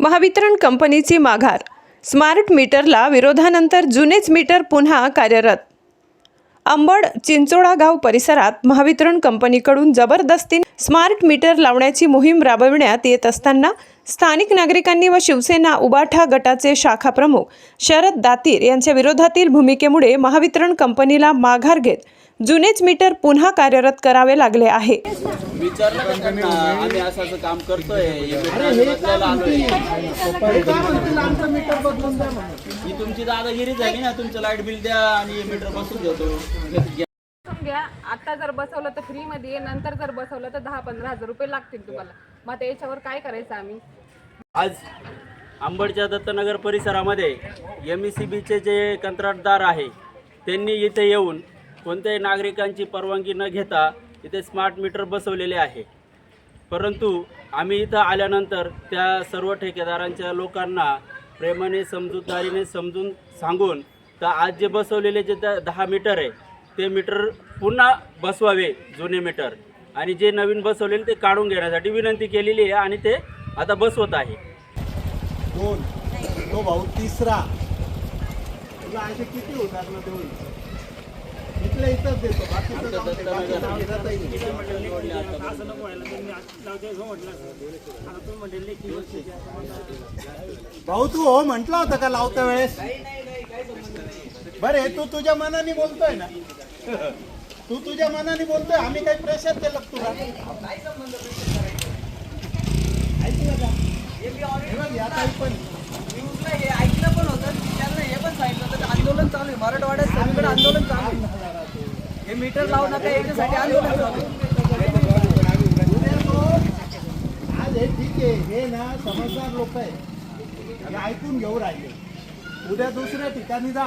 महावितरण कंपनीची माघार. स्मार्ट मीटरला विरोधानंतर जुनेच मीटर पुन्हा कार्यरत. अंबड चिंचोडा गाव परिसरात महावितरण कंपनीकडून जबरदस्तीने स्मार्ट मीटर लावण्याची मोहीम राबविण्यात येत असताना स्थानिक नागरिकांनी व शिवसेना उबाठा गटाचे शाखा प्रमुख शरद दातीर यांच्या विरोधातील भूमिकेमुळे महावितरण कंपनीला माघार घेत जुनेच मीटर पुन्हा कार्यरत करावे लागले आहे. विचारलं का त्यांना? आम्ही असं असं काम करतोय. हे ही तुमची दादागिरी झाली ना तुमचं लाइट बिल द्या आणि मीटर बसून देतो घ्या. आता जर बसवलं तर फ्रीमध्ये नंतर जर बसवलं तर दहा पंधरा हजार रुपये लागतील तुम्हाला. मग आता याच्यावर काय करायचं आम्ही? आज अंबडच्या दत्तनगर परिसरामध्ये एम ई सी बीचे जे कंत्राटदार आहे त्यांनी इथे येऊन कोणत्याही नागरिकांची परवानगी न घेता इथे स्मार्ट मीटर बसवलेले आहे. परंतु आम्ही इथं आल्यानंतर त्या सर्व ठेकेदारांच्या लोकांना प्रेमाने समजूतदारीने समजून सांगून तर आज जे बसवलेले जे त्या दहा मीटर आहे ते मीटर पुन्हा बसवावे जुने मीटर. आणि जे नवीन बसवलेले ते काढून घेण्यासाठी विनंती केलेली आहे आणि ते आता बसवत आहे. दोन तो भाऊ तिसरा. तुला असे किती होतात ना दोन? इथंच देतो बाकीचं जाऊ दे, बाकी जाऊ देता येईल. भाऊ तू हो म्हटला होता का लावत्या वेळेस बरे तू तुझ्या मनाने बोलतोय ना तू तुझ्या मनाने बोलतोय आम्ही काही प्रेशर केलं का तुला ऐकलं का हे बघ, या ताई पण न्यूजला हे ऐकलं पण होतं त्यांना हे पण सांगितलं होतं की आंदोलन चालू आहे मराठवाड्यात सगळीकडे आंदोलन चालू आहे हे मीटर लावू नका याच्यासाठी आंदोलन आज हे ठीक आहे. हे ना समजदार लोक आहे. हे ऐकून घेऊ राहिले. उद्या दुसऱ्या ठिकाणी जा.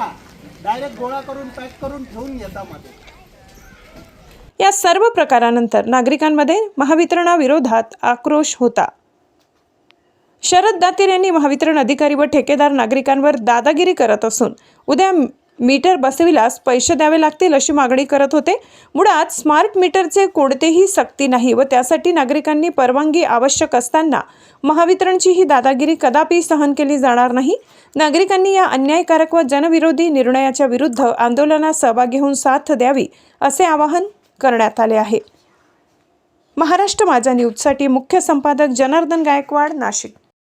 डायरेक्ट गोळा करून पॅक करून ठेवून येता मध्ये या सर्व प्रकारानंतर नागरिकांमध्ये महावितरणाविरोधात आक्रोश होता. शरद दातीर यांनी महावितरण अधिकारी व ठेकेदार नागरिकांवर दादागिरी करत असून उद्या मीटर बसविल्यास पैसे द्यावे लागतील अशी मागणी करत होते. मुळात स्मार्ट मीटरचे कोणतेही सक्ती नाही व त्यासाठी नागरिकांनी परवानगी आवश्यक असताना महावितरणची ही दादागिरी कदापि सहन केली जाणार नाही. नागरिकांनी या अन्यायकारक व जनविरोधी निर्णयाच्या विरुद्ध आंदोलनात सहभागी होऊन साथ द्यावी असे आवाहन करण्यात आले आहे. महाराष्ट्र माझा न्यूजसाठी मुख्य संपादक जनार्दन गायकवाड नाशिक.